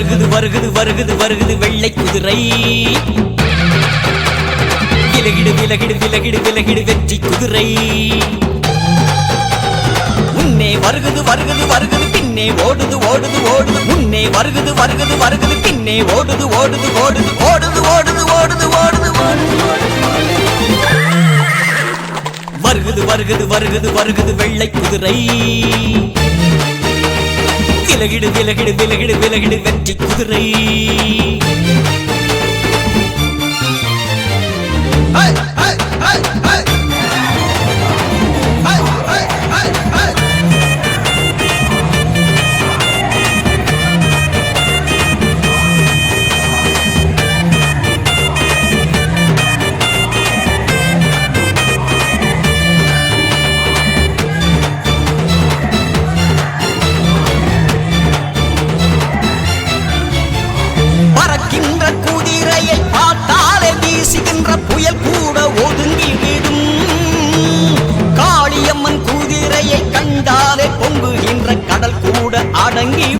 வருகுது வருகுது வருகுது வருகுது வெள்ளை குதிரை. விலகிடு விலகிடு விலகிடு விலகிடு வெற்றி குதிரை. முன்னே வருகுது வருகுது வருகுது பின்னே ஓடுது ஓடுது ஓடுது. முன்னே வருகுது வருகுது வருகுது பின்னே ஓடுது ஓடுது ஓடுது ஓடுது ஓடுது ஓடுது ஓடுது வருகுது வருகுது வருகுது வருகுது வெள்ளை குதிரை. விலகிடு விலகிடு விலகிடு விலகிடு வெற்றி குதிரை. ನಂಗಿ